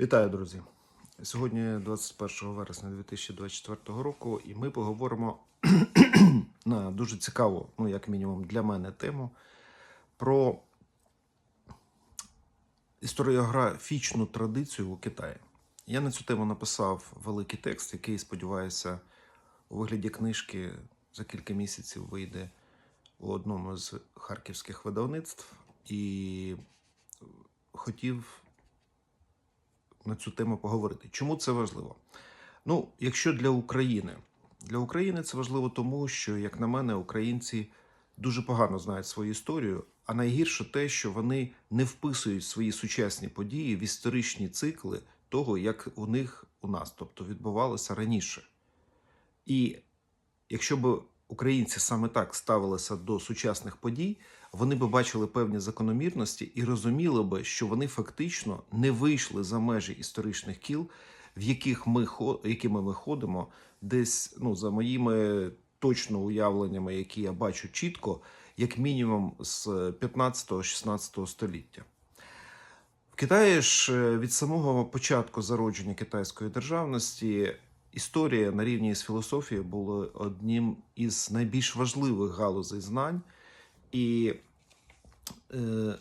Вітаю, друзі! Сьогодні 21 вересня 2024 року, і ми поговоримо на дуже цікаву, ну як мінімум для мене, тему про історіографічну традицію у Китаї. Я на цю тему написав великий текст, який, сподіваюся, у вигляді книжки за кілька місяців вийде у одному з харківських видавництв, і хотів на цю тему поговорити. Чому це важливо? Ну, якщо для України, для України це важливо тому, що, як на мене, українці дуже погано знають свою історію, а найгірше те, що вони не вписують свої сучасні події в історичні цикли того, як у них у нас, тобто відбувалося раніше. І якщо б українці саме так ставилися до сучасних подій, вони б бачили певні закономірності і розуміли би, що вони фактично не вийшли за межі історичних кіл, в яких ми якими ми ходимо, десь ну за моїми точно уявленнями, які я бачу чітко, як мінімум з 15-16 століття. В Китаї ж е, від самого початку зародження китайської державності історія на рівні з філософією була одним із найбільш важливих галузей знань, і е,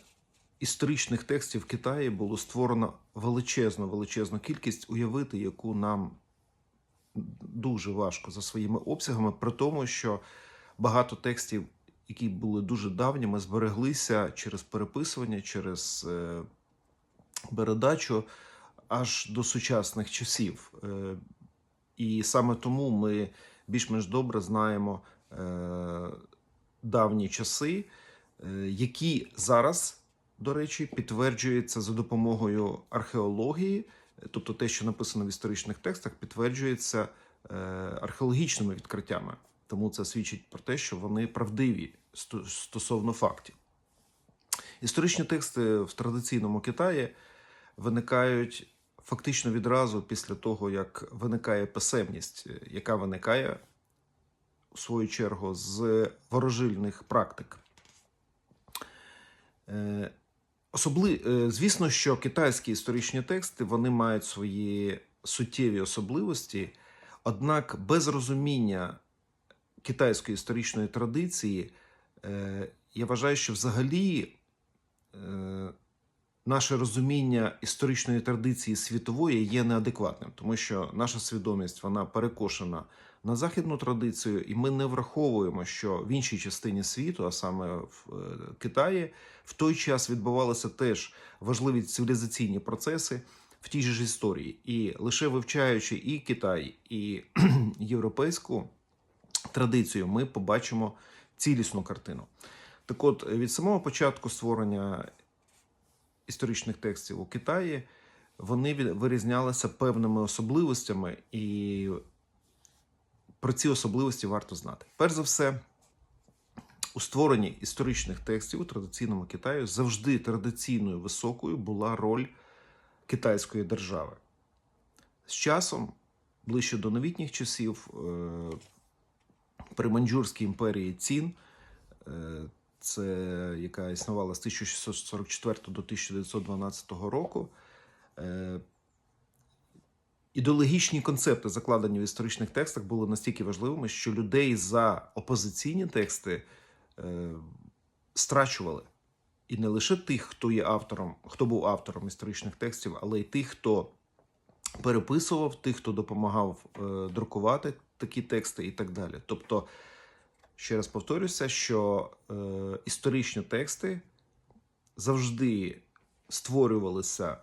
історичних текстів Китаї було створено величезну величезну кількість, уявити, яку нам дуже важко за своїми обсягами, при тому, що багато текстів, які були дуже давніми, збереглися через переписування, через е, передачу аж до сучасних часів. Е, і саме тому ми більш-менш добре знаємо давні часи, які зараз, до речі, підтверджуються за допомогою археології, тобто те, що написано в історичних текстах, підтверджується е, археологічними відкриттями. Тому це свідчить про те, що вони правдиві стосовно фактів. Історичні тексти в традиційному Китаї виникають фактично відразу після того, як виникає писемність, е, яка виникає в свою чергу з ворожильних практик. Е, Особли... е, Звісно, що китайські історичні тексти вони мають свої суттєві особливості, однак без розуміння китайської історичної традиції, е, я вважаю, що взагалі наше розуміння історичної традиції світової є неадекватним, тому що наша свідомість вона перекошена на західну традицію, і ми не враховуємо, що в іншій частині світу, а саме в е, Китаї, в той час відбувалися теж важливі цивілізаційні процеси в тій ж історії. І лише вивчаючи і Китай, і європейську традицію, ми побачимо цілісну картину. Так от, від самого початку створення історичних текстів у Китаї вони вирізнялися певними особливостями, і про ці особливості варто знати. Перш за все, у створенні історичних текстів у традиційному Китаї завжди традиційною високою була роль китайської держави. З часом, ближче до новітніх часів, е, при Маньчжурській імперії Цін, е, це яка існувала з 1644 до 1912 року. Ідеологічні концепти, закладені в історичних текстах, були настільки важливими, що людей за опозиційні тексти е, страчували. І не лише тих, хто є автором, хто був автором історичних текстів, але й тих, хто переписував, тих, хто допомагав е, друкувати такі тексти і так далі. Тобто, ще раз повторюся, що е, історичні тексти завжди створювалися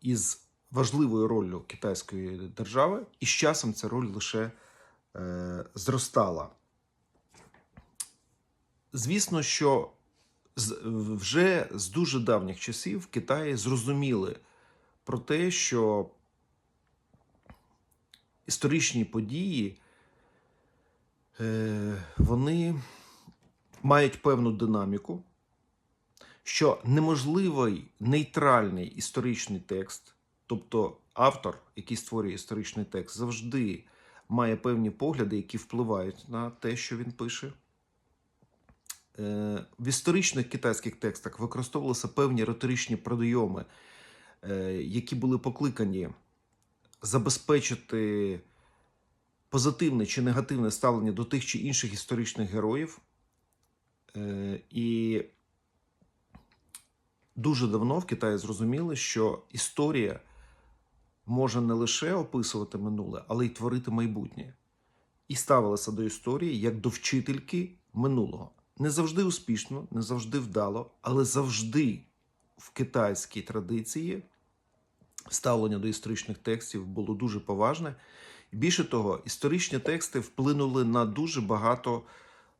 із важливою роллю китайської держави, і з часом ця роль лише е, зростала. Звісно, що з, вже з дуже давніх часів в Китаї зрозуміли про те, що історичні події е, вони мають певну динаміку, що неможливий нейтральний історичний текст, тобто автор, який створює історичний текст, завжди має певні погляди, які впливають на те, що він пише. Е, В історичних китайських текстах використовувалися певні риторичні прийоми, е, які були покликані забезпечити позитивне чи негативне ставлення до тих чи інших історичних героїв. Е, І дуже давно в Китаї зрозуміли, що історія може не лише описувати минуле, але й творити майбутнє. І ставилася до історії як до вчительки минулого. Не завжди успішно, не завжди вдало, але завжди в китайській традиції ставлення до історичних текстів було дуже поважне. Більше того, історичні тексти вплинули на дуже багато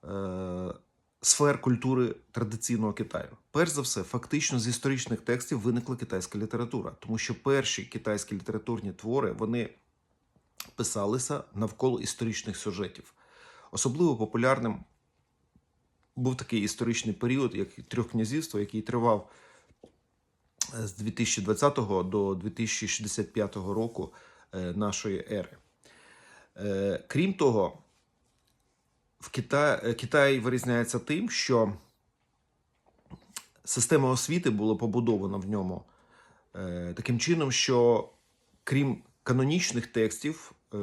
е, сфер культури традиційного Китаю. Перш за все, фактично з історичних текстів виникла китайська література, тому що перші китайські літературні твори вони писалися навколо історичних сюжетів. Особливо популярним був такий історичний період, як трьохкнязівство, який тривав е, з 2020 до 2065 року е, нашої ери. Е, Крім того, в Китай, Китай вирізняється тим, що система освіти була побудована в ньому е, таким чином, що крім канонічних текстів, е,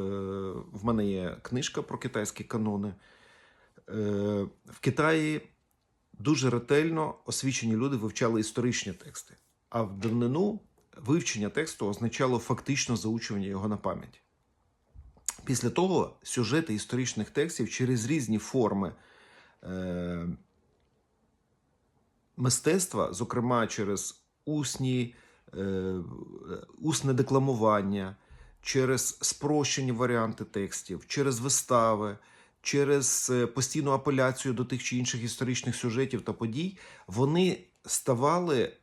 в мене є книжка про китайські канони. Е, в Китаї дуже ретельно освічені люди вивчали історичні тексти, а в давнину вивчення тексту означало фактично заучування його на пам'ять. Після того сюжети історичних текстів через різні форми е, мистецтва, зокрема через усні, е, усне декламування, через спрощені варіанти текстів, через вистави, через е, постійну апеляцію до тих чи інших історичних сюжетів та подій, вони ставали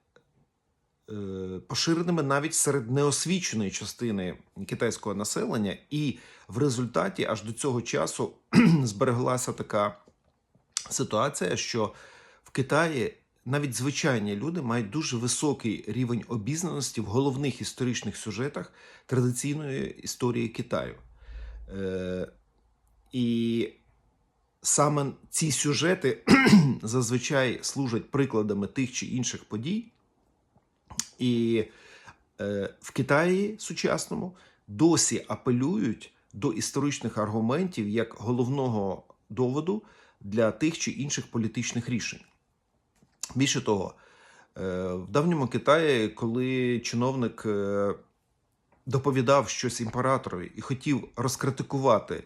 поширеними навіть серед неосвіченої частини китайського населення, і в результаті аж до цього часу збереглася така ситуація, що в Китаї навіть звичайні люди мають дуже високий рівень обізнаності в головних історичних сюжетах традиційної історії Китаю. Е, і саме ці сюжети зазвичай служать прикладами тих чи інших подій. І е, в Китаї сучасному досі апелюють до історичних аргументів як головного доводу для тих чи інших політичних рішень. Більше того, е, в давньому Китаї, коли чиновник е, доповідав щось імператорові і хотів розкритикувати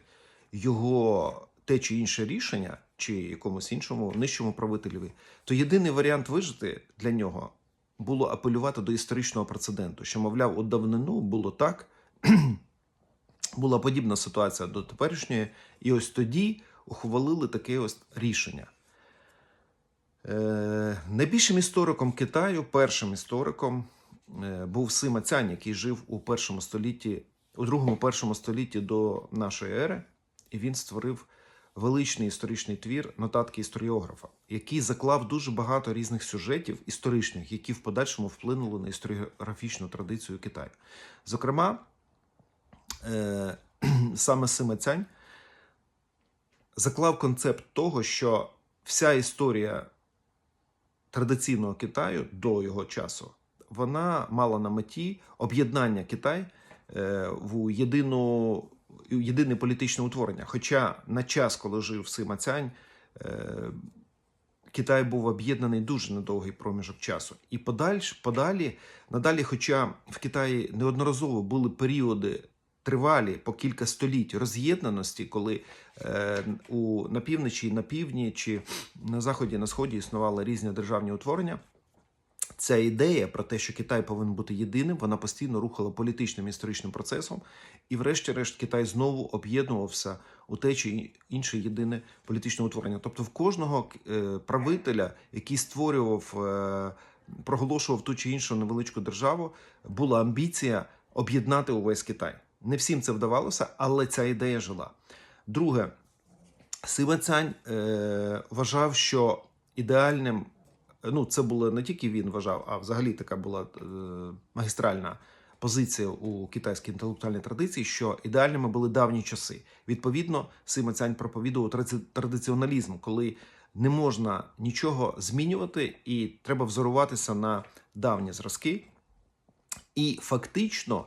його те чи інше рішення, чи якомусь іншому нижчому правителеві, то єдиний варіант вижити для нього було апелювати до історичного прецеденту, що, мовляв, у давнину було так, була подібна ситуація до теперішньої, і ось тоді ухвалили таке ось рішення. Е, найбільшим істориком Китаю, першим істориком, е, був Сима Цянь, який жив у першому столітті, у другому першому столітті до нашої ери, і він створив величний історичний твір нотатки історіографа, який заклав дуже багато різних сюжетів історичних, які в подальшому вплинули на історіографічну традицію Китаю. Зокрема, е, саме Сима Цянь заклав концепт того, що вся історія традиційного Китаю до його часу вона мала на меті об'єднання Китай е, в єдину, єдине політичне утворення. Хоча на час, коли жив Сима Цянь, е, Китай був об'єднаний дуже недовгий проміжок часу. І подальш, подалі, надалі, хоча в Китаї неодноразово були періоди тривалі по кілька століть роз'єднаності, коли е, у, на півночі, на півдні чи на заході, на сході існували різні державні утворення. Ця ідея про те, що Китай повинен бути єдиним, вона постійно рухала політичним історичним процесом, і, врешті-решт, Китай знову об'єднувався у те чи інше єдине політичне утворення. Тобто, в кожного е, правителя, який створював, е, проголошував ту чи іншу невеличку державу, була амбіція об'єднати увесь Китай. Не всім це вдавалося, але ця ідея жила. Друге, Сива Цянь е, вважав, що ідеальним, ну це було не тільки він вважав, а взагалі така була е, магістральна позиція у китайській інтелектуальній традиції, що ідеальними були давні часи. Відповідно, Сима Цянь проповідував традиціоналізм, коли не можна нічого змінювати, і треба взоруватися на давні зразки. І фактично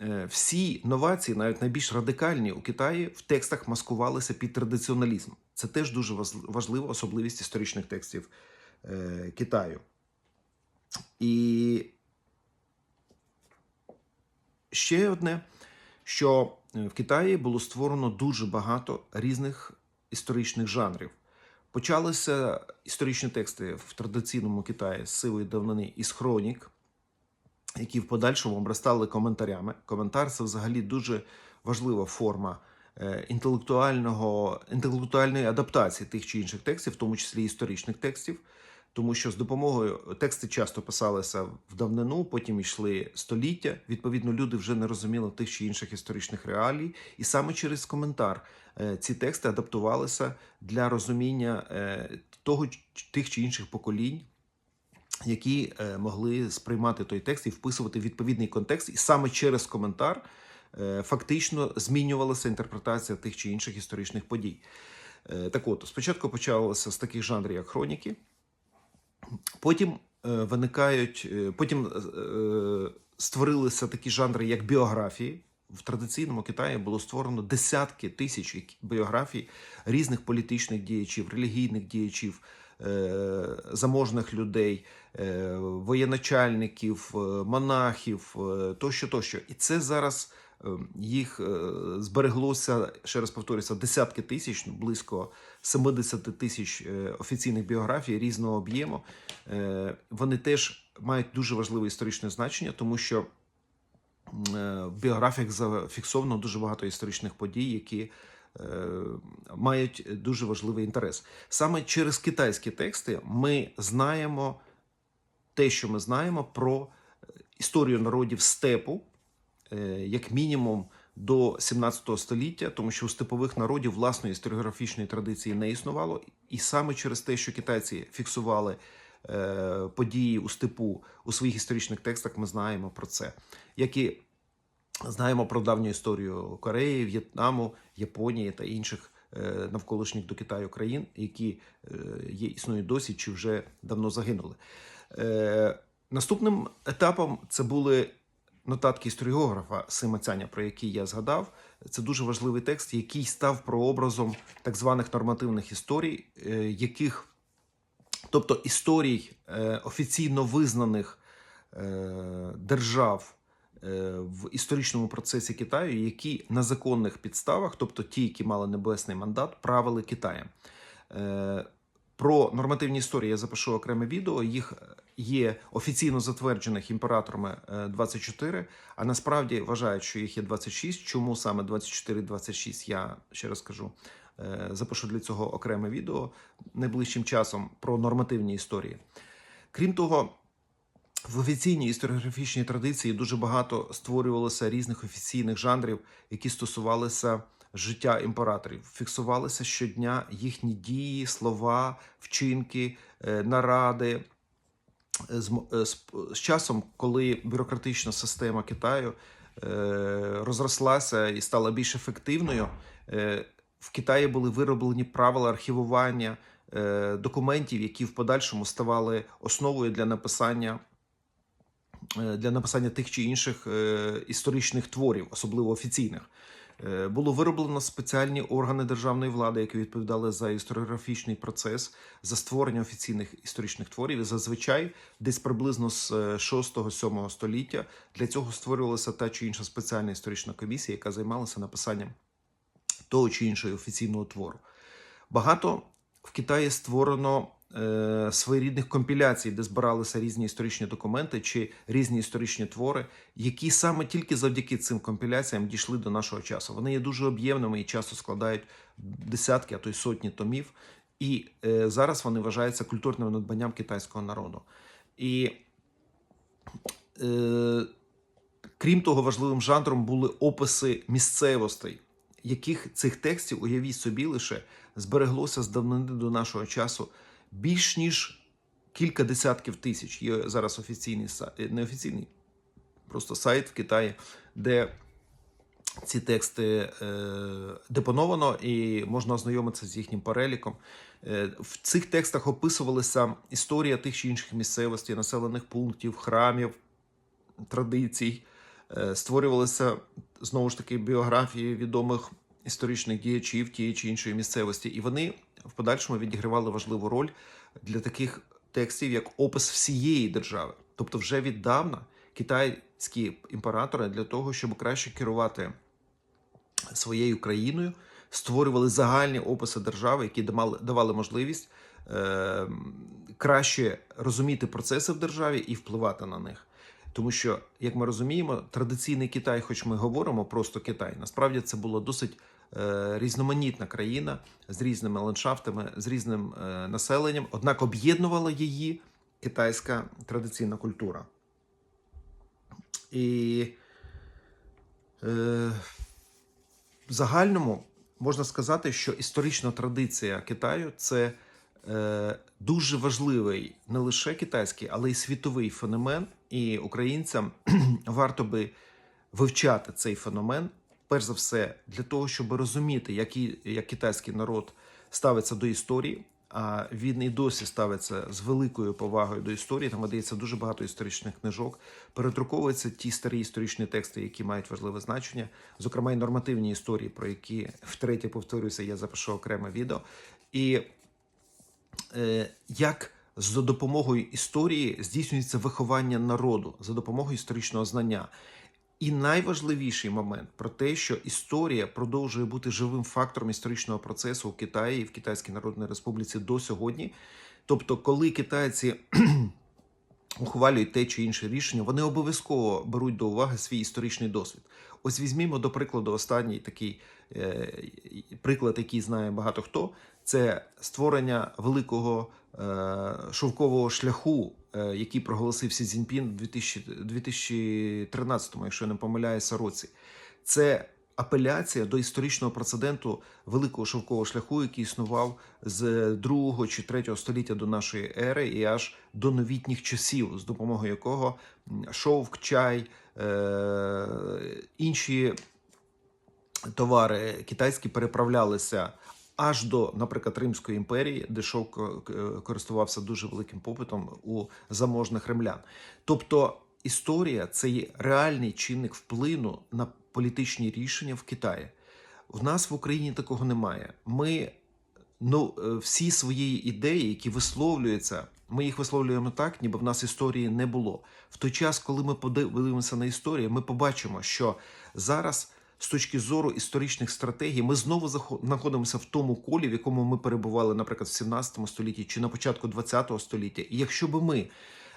е, всі новації, навіть найбільш радикальні у Китаї, в текстах маскувалися під традиціоналізм. Це теж дуже важлива особливість історичних текстів е, Китаю. І ще одне, що в Китаї було створено дуже багато різних історичних жанрів. Почалися історичні тексти в традиційному Китаї з сивої давнини із хронік, які в подальшому обростали коментарями. Коментар це взагалі дуже важлива форма е, інтелектуального, інтелектуальної адаптації тих чи інших текстів, в тому числі історичних текстів. Тому що з допомогою тексти часто писалися в давнину, потім йшли століття. Відповідно, люди вже не розуміли тих чи інших історичних реалій, і саме через коментар е, ці тексти адаптувалися для розуміння е, того тих чи інших поколінь, які е, могли сприймати той текст і вписувати відповідний контекст, і саме через коментар фактично змінювалася інтерпретація тих чи інших історичних подій. Так от, спочатку почалося з таких жанрів, як хроніки. Потім е, виникають, е, потім е, створилися такі жанри, як біографії. В традиційному Китаї було створено десятки тисяч біографій різних політичних діячів, релігійних діячів, заможних людей, воєначальників, монахів тощо, тощо. І це зараз їх е, збереглося, ще раз повторюся, десятки тисяч, ну, близько 70 тисяч е, офіційних біографій різного об'єму. Е, Вони теж мають дуже важливе історичне значення, тому що в біографіях зафіксовано дуже багато історичних подій, які мають дуже важливий інтерес. Саме через китайські тексти ми знаємо те, що ми знаємо про історію народів степу, як мінімум до 17 століття, тому що у степових народів власної історіографічної традиції не існувало, і саме через те, що китайці фіксували е, події у степу у своїх історичних текстах, ми знаємо про це. Як і знаємо про давню історію Кореї, В'єтнаму, Японії та інших е, навколишніх до Китаю країн, які е, є існують досі чи вже давно загинули. Е, Наступним етапом це були нотатки історіографа Сима Цяня, про який я згадав. Це дуже важливий текст, який став прообразом так званих нормативних історій, е, яких, тобто історій е, офіційно визнаних е, держав в історичному процесі Китаю, які на законних підставах, тобто ті, які мали небесний мандат, правили Китаєм. Е, Про нормативні історії я запишу окреме відео. Їх є офіційно затверджених імператорами е, 24, а насправді вважають, що їх є 26. Чому саме 24-26, я ще раз кажу. Е, Запишу для цього окреме відео найближчим часом про нормативні історії. Крім того, в офіційній історіографічній традиції дуже багато створювалося різних офіційних жанрів, які стосувалися життя імператорів. Фіксувалися щодня їхні дії, слова, вчинки, е, наради. З, е, з, з часом, коли бюрократична система Китаю е, розрослася і стала більш ефективною, е, в Китаї були вироблені правила архівування е, документів, які в подальшому ставали основою для написання е, для написання тих чи інших е, історичних творів, особливо офіційних. Е, Було вироблено спеціальні органи державної влади, які відповідали за історіографічний процес, за створення офіційних історичних творів. І зазвичай, десь приблизно з 6-7 століття, для цього створювалася та чи інша спеціальна історична комісія, яка займалася написанням того чи іншого офіційного твору. Багато в Китаї створено е, своєрідних компіляцій, де збиралися різні історичні документи чи різні історичні твори, які саме тільки завдяки цим компіляціям дійшли до нашого часу. Вони є дуже об'ємними і часто складають десятки, а то й сотні томів. І е, зараз вони вважаються культурним надбанням китайського народу. І е, крім того, важливим жанром були описи місцевостей, яких цих текстів, уявіть собі, лише збереглося з давнини до нашого часу більш ніж кілька десятків тисяч. Є зараз офіційний сайт, неофіційний, просто сайт в Китаї, де ці тексти е, депоновано і можна ознайомитися з їхнім переліком. Е, в цих текстах описувалася історія тих чи інших місцевостей, населених пунктів, храмів, традицій, е, створювалися знову ж таки біографії відомих історичних діячів тієї чи іншої місцевості, і вони в подальшому відігравали важливу роль для таких текстів, як опис всієї держави. Тобто, вже віддавна китайські імператори для того, щоб краще керувати своєю країною, створювали загальні описи держави, які давали, можливість е, краще розуміти процеси в державі і впливати на них. Тому що, як ми розуміємо, традиційний Китай, хоч ми говоримо просто Китай, насправді це була досить різноманітна країна з різними ландшафтами, з різним е, населенням, однак об'єднувала її китайська традиційна культура. І е, в загальному можна сказати, що історична традиція Китаю це е, дуже важливий не лише китайський, але й світовий феномен. І українцям варто би вивчати цей феномен, перш за все, для того, щоб розуміти, як, і, як китайський народ ставиться до історії. А він і досі ставиться з великою повагою до історії. Там видається дуже багато історичних книжок. Передруковуються ті старі історичні тексти, які мають важливе значення, зокрема й нормативні історії, про які втретє повторюся, я запишу окреме відео. І е, як за допомогою історії здійснюється виховання народу за допомогою історичного знання. І найважливіший момент про те, що історія продовжує бути живим фактором історичного процесу у Китаї і в Китайській Народній Республіці до сьогодні. Тобто, коли китайці ухвалюють те чи інше рішення, вони обов'язково беруть до уваги свій історичний досвід. Ось візьмімо до прикладу останній такий е, приклад, який знає багато хто. Це створення великого шовкового шляху, е, який проголосив Сі Цзіньпін у 2013, якщо я не помиляюся, році. Це апеляція до історичного прецеденту великого шовкового шляху, який існував з 2 чи 3 століття до нашої ери, і аж до новітніх часів, з допомогою якого шовк, чай, е, інші товари китайські переправлялися аж до, наприклад, Римської імперії, де шовк користувався дуже великим попитом у заможних римлян. Тобто історія це є реальний чинник вплину на політичні рішення в Китаї. В нас в Україні такого немає. Ми ну, е, всі свої ідеї, які висловлюються, ми їх висловлюємо так, ніби в нас історії не було. В той час, коли ми подивимося на історію, ми побачимо, що зараз. З точки зору історичних стратегій, ми знову знаходимося в тому колі, в якому ми перебували, наприклад, в 17 столітті чи на початку 20 століття. І якщо би ми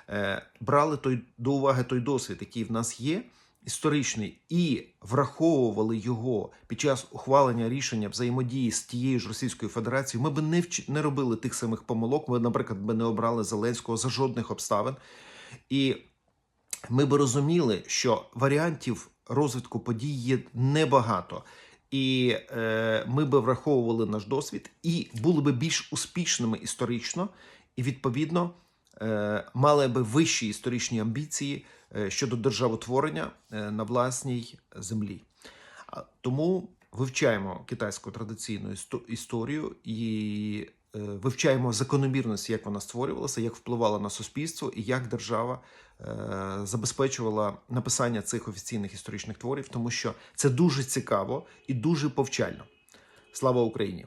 е, брали той до уваги той досвід, який в нас є, історичний, і враховували його під час ухвалення рішення взаємодії з тією ж Російською Федерацією, ми б не вч... не робили тих самих помилок. Ми, наприклад, би не обрали Зеленського за жодних обставин. І ми би розуміли, що варіантів розвитку подій є небагато. І е, ми би враховували наш досвід і були би більш успішними історично, і відповідно е, мали би вищі історичні амбіції е, щодо державотворення е, на власній землі. Тому вивчаємо китайську традиційну істо- історію і вивчаємо закономірності, як вона створювалася, як впливала на суспільство і як держава е, забезпечувала написання цих офіційних історичних творів, тому що це дуже цікаво і дуже повчально. Слава Україні!